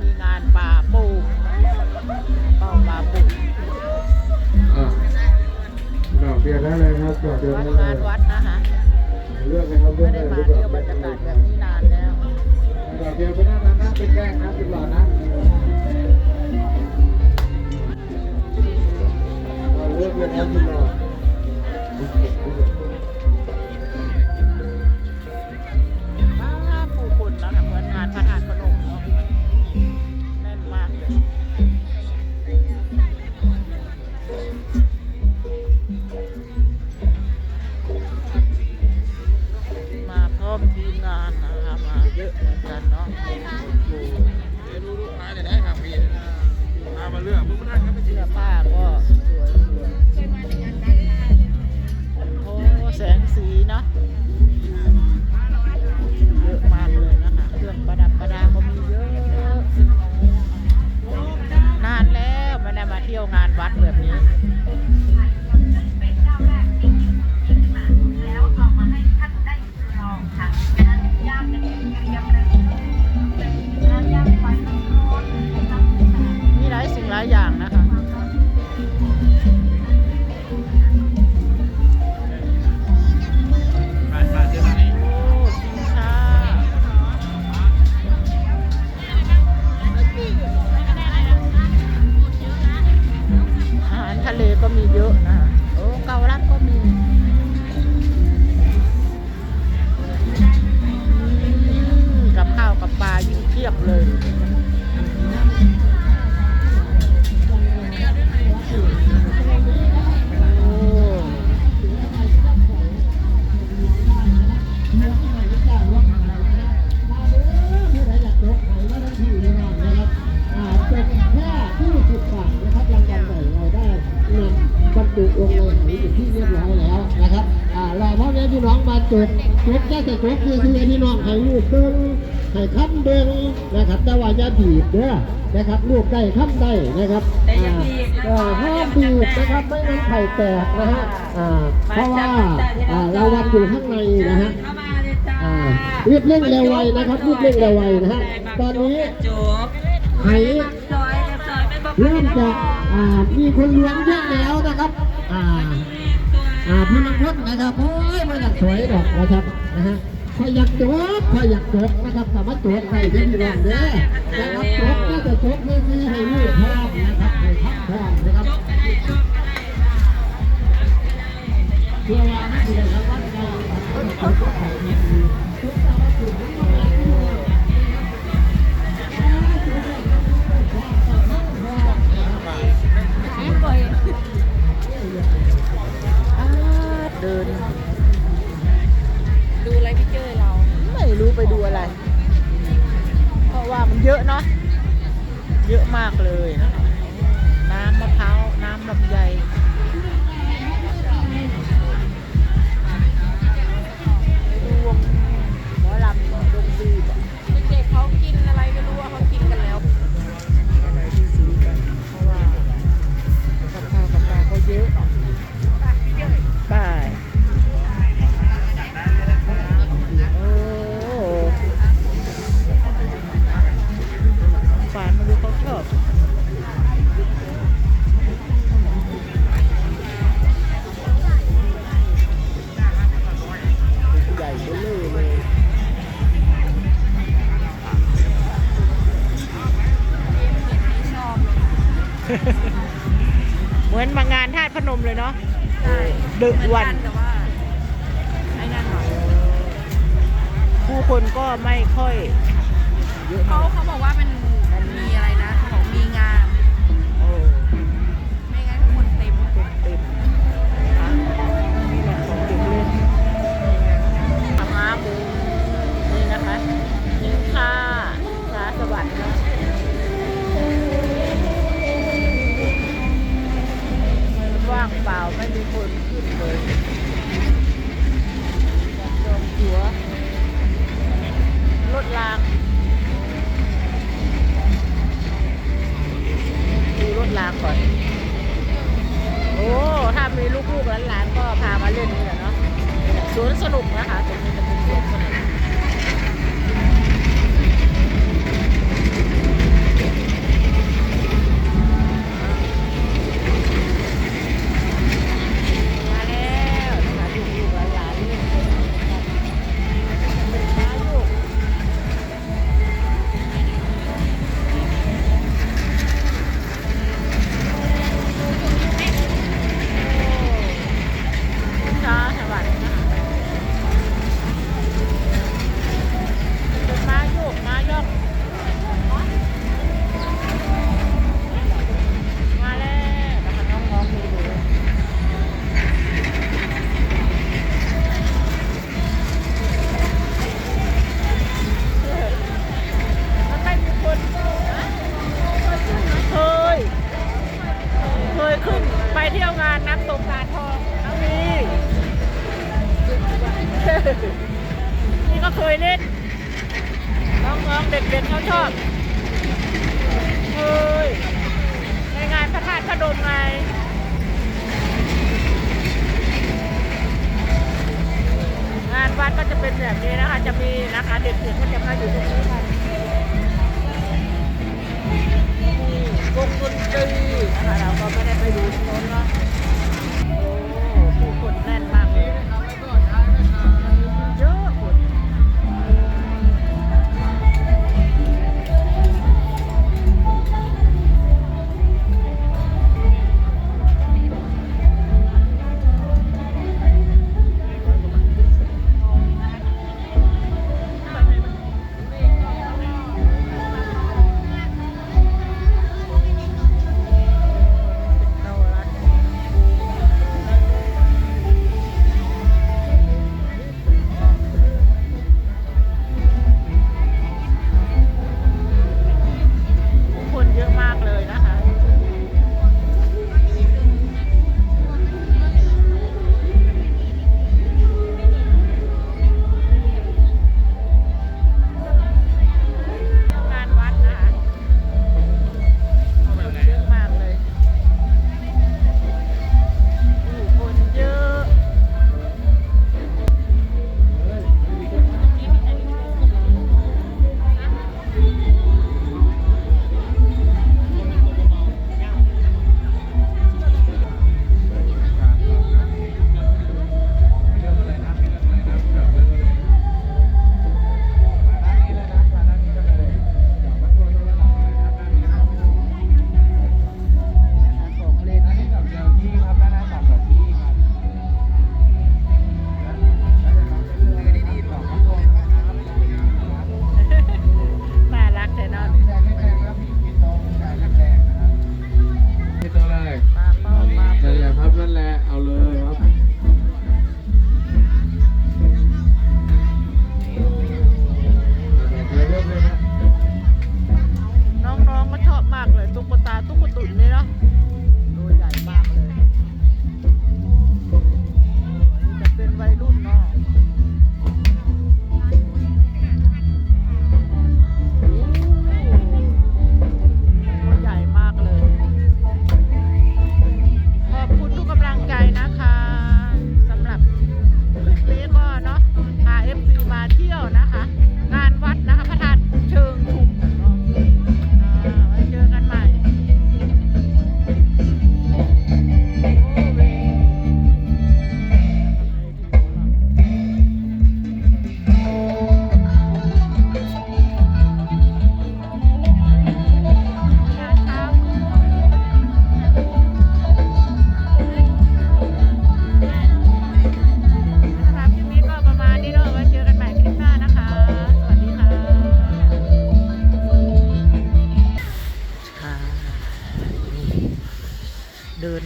มีงานป่าปูเป่าป่าปูอะดอกเบียร์ได้เลยครับดอกเบียร์วัดได้เลงายนวัดนะคะเลือกเลยครับเลืไม่อกได้เลยมาเที่ยวบรรยากาศแบบนี้นานแล้ว ดอกเบียร์ไปหน้านั้นนะเป็นแกล้งนะเป็นหลอดนะ พี่น้องมาจุดจุดแค่แต่จุดคือคือพี่น้องให้ลูกเบิ้งให้ค้ำเบิ้งนะครับ แต่ว่าอย่าบีบเด้อนะครับลูกได้ค้ำได้นะครับอ่าเอ่อห้ามบีบนะครับไม่งั้นไข่แตกนะฮะเพราะว่าอ่าราวัลอยู่ข้างในนะฮะรีบเร่งเร็วไวนะครับรีบเร่งเร็วไวนะฮะตอนนี้ไหซอยซอยเริ่มจะมีคนเลี้ยงเยอะแล้วนะครับ อ่าพี่นักพจน์นะครับโอ้ยมาอยากสวยดอกนะครับนะฮะพออยากจบพออยากจบนะครับสามารถจบได้ที่นี่เด้อนะครับจบก็จะจบนี่คือให้ลูกพร้อมนะครับให้พักพร้อมนะครับเพื่อว่าไม่ได้รางวัลใดเอาเข้าไปเนี่ยทุกสารพัด เพราะว่ามันเยอะเนาะเยอะมากเลยนะคะน้ำมะพร้าวน้ำลำไย นธาตุพนมเลยเนาะใช่ดึกวันแต่ว่าไอ้นั่นหน่อยผู้คนก็ไม่ค่อยเยอะเขาเท่าไหร่เขาบอกว่ามัน ก็เคยเล่นน้องๆเด็กๆเขาชอบเอ้ยในงานพระธาตุพระดมไงงานวัดก็จะเป็นแบบนี้นะคะ จะมีนะคะเด็กๆก็จะมาอยู่ตรงนี้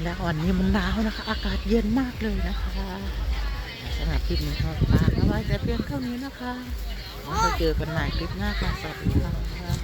นะอ่อนนี้มันหนาวนะคะ อากาศเย็นมากเลยนะคะสำหรับคลิปนี้ก็ฝากเอาไว้แต่เพียงเท่านี้นะคะแล้วเจอกันใหม่คลิปหน้าค่ะสวัสดีค่ะ